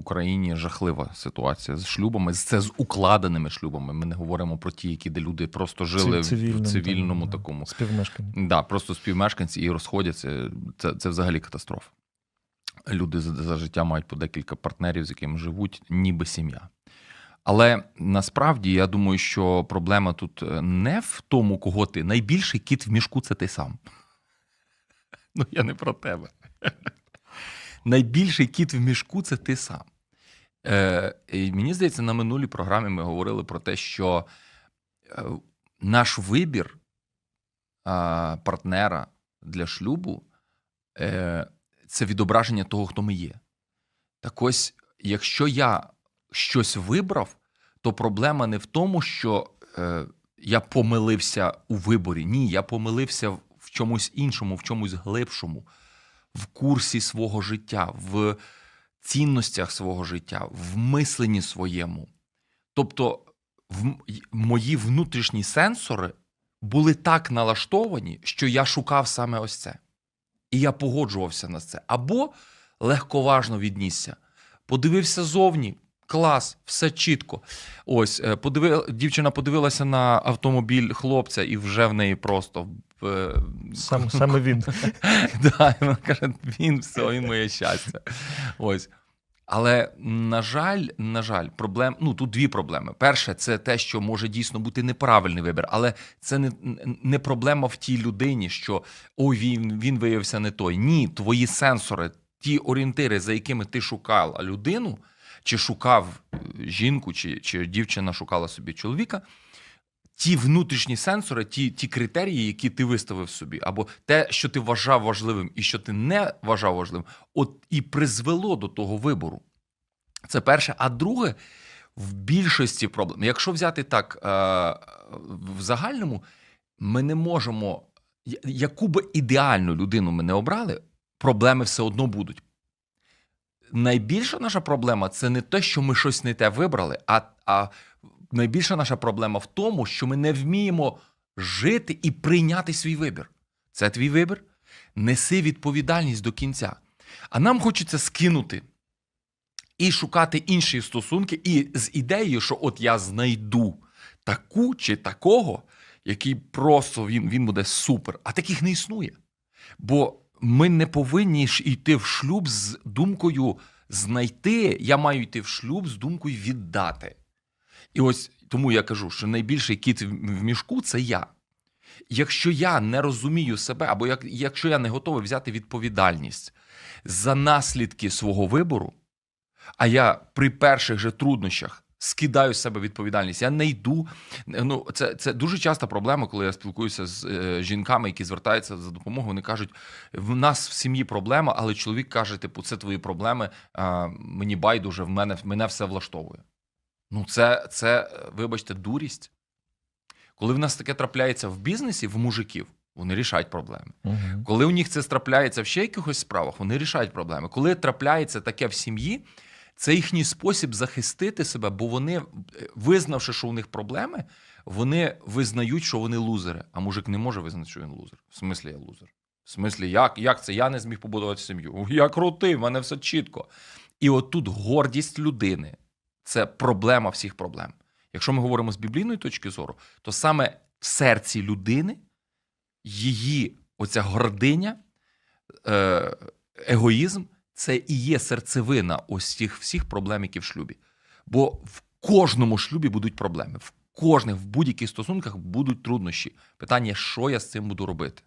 Україні жахлива ситуація з шлюбами. Це з укладеними шлюбами. Ми не говоримо про ті, які де люди просто жили Цивільним, в цивільному там, такому. Співмешкання. Да, просто співмешканці і розходяться. Це, це взагалі катастрофа. Люди за, за життя мають по декілька партнерів, з якими живуть, ніби сім'я. Але насправді я думаю, що проблема тут е, не в тому, кого ти. Найбільший кіт в мішку це ти сам. Ну, я не про тебе. Найбільший кіт в мішку це ти сам. Е, і мені здається, на минулій програмі ми говорили про те, що е, наш вибір партнера для шлюбу е, це відображення того, хто ми є. Так ось, якщо я щось вибрав, то проблема не в тому, що е, я помилився у виборі. Ні, я помилився в чомусь іншому, в чомусь глибшому, в курсі свого життя, в цінностях свого життя, в мисленні своєму. Тобто, в мої внутрішні сенсори були так налаштовані, що я шукав саме ось це. І я погоджувався на це. Або легковажно віднісся. Подивився зовні. Клас, все чітко. Ось, е, подиви... дівчина подивилася на автомобіль хлопця, і вже в неї просто. е, Сам, саме він. Да, вона каже, він все, він моє щастя. Ось. Але, на жаль, на жаль, проблем, ну тут дві проблеми. Перше, це те, що може дійсно бути неправильний вибір, але це не, не проблема в тій людині, що ой, він, він виявився не той. Ні, твої сенсори, ті орієнтири, за якими ти шукала людину, чи шукав е, жінку, чи, чи дівчина шукала собі чоловіка. Ті внутрішні сенсори, ті, ті критерії, які ти виставив собі, або те, що ти вважав важливим і що ти не вважав важливим, от і призвело до того вибору. Це перше. А друге, в більшості проблем, якщо взяти так е, в загальному, ми не можемо, яку би ідеальну людину ми не обрали, проблеми все одно будуть. Найбільша наша проблема це не те, що ми щось не те вибрали, а, а найбільша наша проблема в тому, що ми не вміємо жити і прийняти свій вибір. Це твій вибір. Неси відповідальність до кінця. А нам хочеться скинути і шукати інші стосунки, і з ідеєю, що от я знайду таку чи такого, який просто він, він буде супер. А таких не існує. Бо ми не повинні ж йти в шлюб з думкою знайти. Я маю йти в шлюб з думкою віддати. І ось тому я кажу, що найбільший кіт в мішку це я. Якщо я не розумію себе, або як, якщо я не готовий взяти відповідальність за наслідки свого вибору, а я при перших же труднощах скидаю з себе відповідальність, я не йду. Ну, це, це дуже часта проблема, коли я спілкуюся з е, жінками, які звертаються за допомогою. Вони кажуть: в нас в сім'ї проблема, але чоловік каже: типу, це твої проблеми, а, мені байдуже, в мене мене все влаштовує. Ну, це, це, вибачте, дурість. Коли в нас таке трапляється в бізнесі, в мужиків, вони рішають проблеми. Мгм. Коли у них це трапляється в ще якихось справах, вони рішають проблеми. Коли трапляється таке в сім'ї, це їхній спосіб захистити себе, бо вони, е, визнавши, що у них проблеми, вони визнають, що вони лузери. А мужик не може визнати, що він лузер. В смислі я лузер. В смислі, як, як це? Я не зміг побудувати сім'ю. Я крутий, в мене все чітко. І отут гордість людини це проблема всіх проблем. Якщо ми говоримо з біблійної точки зору, то саме в серці людини її оця гординя, е, егоїзм це і є серцевина ось цих всіх проблем, які в шлюбі. Бо в кожному шлюбі будуть проблеми, в кожних, в будь-яких стосунках будуть труднощі. Питання, що я з цим буду робити?